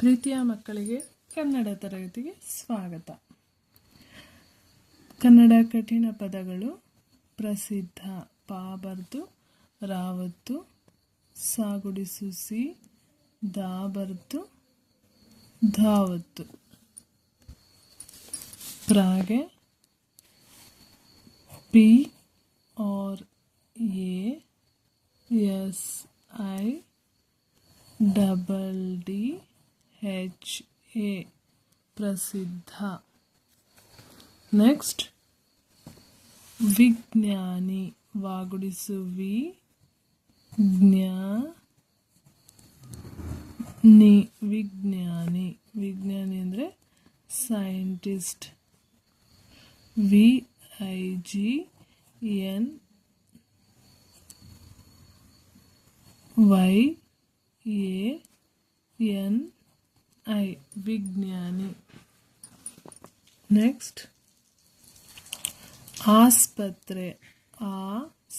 ಪ್ರೀತಿಯ ಮಕ್ಕಳಿಗೆ ಕನ್ನಡ ತರಗತಿಗೆ ಸ್ವಾಗತ. ಕನ್ನಡ ಕಠಿಣ ಪದಗಳು ಪ್ರಸಿದ್ಧ. ಪಾಬರ್ದು, ರಾವತ್ತು ಸಾಗುಡಿ ಸುಸಿ ದಾಬರ್ದು, ಧಾವತ್ತು. ಪ್ರಾಗೆ P R A S I double D H A ಪ್ರಸಿದ್ಧ. ನೆಕ್ಸ್ಟ್ ವಿಜ್ಞಾನಿ ವಾಗುಡಿಸುವಿ. ಜ್ಞಾ ನಿ ವಿಜ್ಞಾನಿ. ವಿಜ್ಞಾನಿ ಅಂದರೆ scientist. V I G N Y A N I ವಿಜ್ಞಾನಿ ನೆಕ್ಸ್ಟ್ ಆಸ್ಪತ್ರೆ ಆ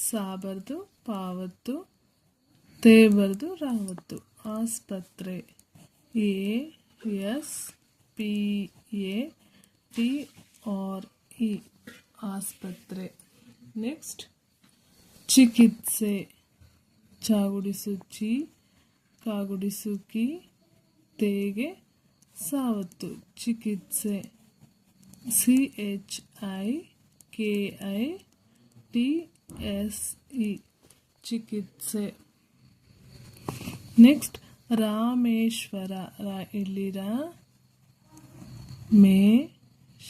ಸಾಬರ್ದು ಪಾವತ್ತು ತೇ ಬರ್ದು ರಾವತ್ತು ಆಸ್ಪತ್ರೆ A S P A T R E ಆಸ್ಪತ್ರೆ ನೆಕ್ಸ್ಟ್ ಚಿಕಿತ್ಸೆ ಚಾಗುಡಿಸು ಚಿ ಕಾಗುಡಿಸು ಕಿ ಪತ್ತೆಗೆ ಸಾವತ್ತು ಚಿಕಿತ್ಸೆ. C H I K I T S E ಚಿಕಿತ್ಸೆ. ನೆಕ್ಸ್ಟ್, ರಾಮೇಶ್ವರ ರ ಇಲ್ಲಿ ರಾ ಮೇ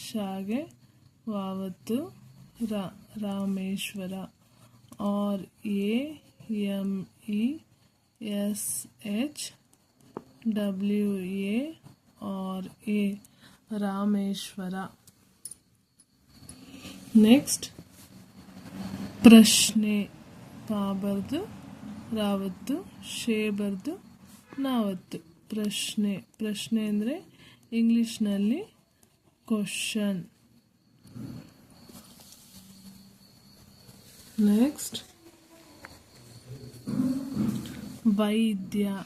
ಶಾಗೆ ವಾವತ್ತು ರಾ, Rameshwara. R A M Rameshwara next ಪ್ರಶ್ನೆ. ಪಾ ಬರ್ದು ರಾವತ್ತು ಶೇ ಬರ್ದು ನಾವತ್ತು. ಪ್ರಶ್ನೆ. ಪ್ರಶ್ನೆ ಅಂದರೆ ಇಂಗ್ಲೀಷ್ನಲ್ಲಿ ಕ್ವಶನ್ ನೆಕ್ಸ್ಟ್ ವೈದ್ಯ.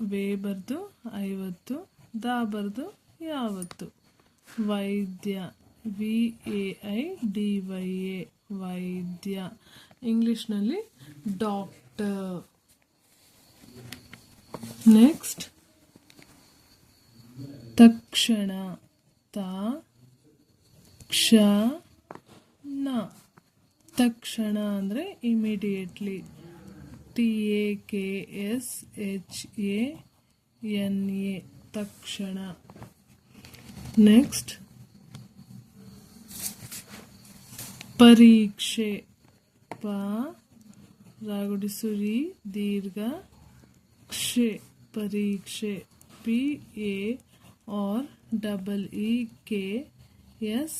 ವೇ ಬರ್ದು ಐವತ್ತು. ದಾ ಬರ್ದು ಯಾವತ್ತು. ವೈದ್ಯ V A I D Y A ವೈದ್ಯ. ಇಂಗ್ಲೀಷ್ನಲ್ಲಿ ಡಾಕ್ಟರ್. ನೆಕ್ಸ್ಟ್. ತಕ್ಷಣ. ತ ಕ್ಷ ನ ತಕ್ಷಣ ಅಂದರೆ immediately T A K S H A N A ತಕ್ಷಣ. ನೆಕ್ಸ್ಟ್ ಪರೀಕ್ಷೆ ಪ ರಾಗುಡಿಸುರಿ ದೀರ್ಘ ಕ್ಷೆ ಪರೀಕ್ಷೆ ಪಿ ಎ और double E K S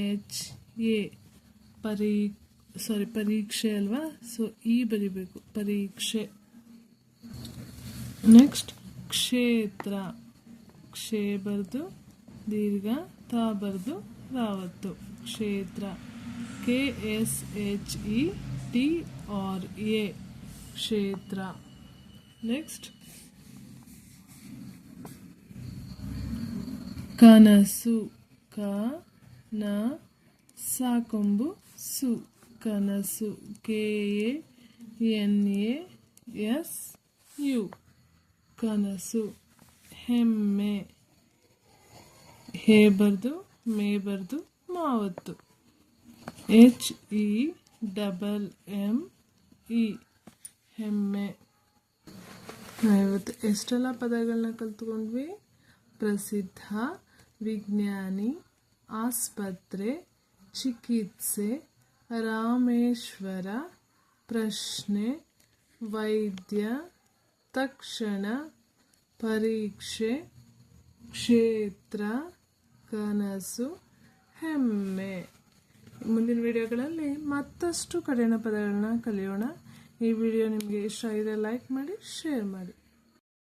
H ए ಪರೀ ಸಾರಿ ಪರೀಕ್ಷೆ ಅಲ್ವಾ ಸೊ ಈ ಬರಿಬೇಕು ಪರೀಕ್ಷೆ ನೆಕ್ಸ್ಟ್ ಕ್ಷೇತ್ರ ಕ್ಷೇ ಬರ್ದು ದೀರ್ಘ ತಾ ಬರ್ದು ರಾವತ್ತು ಕ್ಷೇತ್ರ K S H E T R A ಕ್ಷೇತ್ರ ನೆಕ್ಸ್ಟ್ ಕನಸು ಕ ನ ಸಾಕೊಂಬು ಸು ಕನಸು K A N A S U ಕನಸು ಹೆಮ್ಮೆ ಹೇ ಬರ್ದು, ಮೇ ಬರ್ದು, ಮಾವತ್ತು. H, E, double M E. ಹೆಮ್ಮೆ. ಇವತ್ತು ಎಷ್ಟೆಲ್ಲ ಪದಗಳನ್ನ ಕಲ್ತ್ಕೊಂಡ್ವಿ? ಪ್ರಸಿದ್ಧ, ವಿಜ್ಞಾನಿ, ಆಸ್ಪತ್ರೆ, ಚಿಕಿತ್ಸೆ, ರಾಮೇಶ್ವರ, ಪ್ರಶ್ನೆ, ವೈದ್ಯ, ತಕ್ಷಣ, ಪರೀಕ್ಷೆ, ಕ್ಷೇತ್ರ ಕನಸು ಹೆಮ್ಮೆ. ಮುಂದಿನ ವಿಡಿಯೋಗಳಲ್ಲಿ ಮತ್ತಷ್ಟು ಕಠಿಣ ಪದಗಳನ್ನ ಕಲಿಯೋಣ. ಈ ವಿಡಿಯೋ ನಿಮಗೆ ಇಷ್ಟ ಆಗಿದೆ ಲೈಕ್ ಮಾಡಿ ಶೇರ್ ಮಾಡಿ.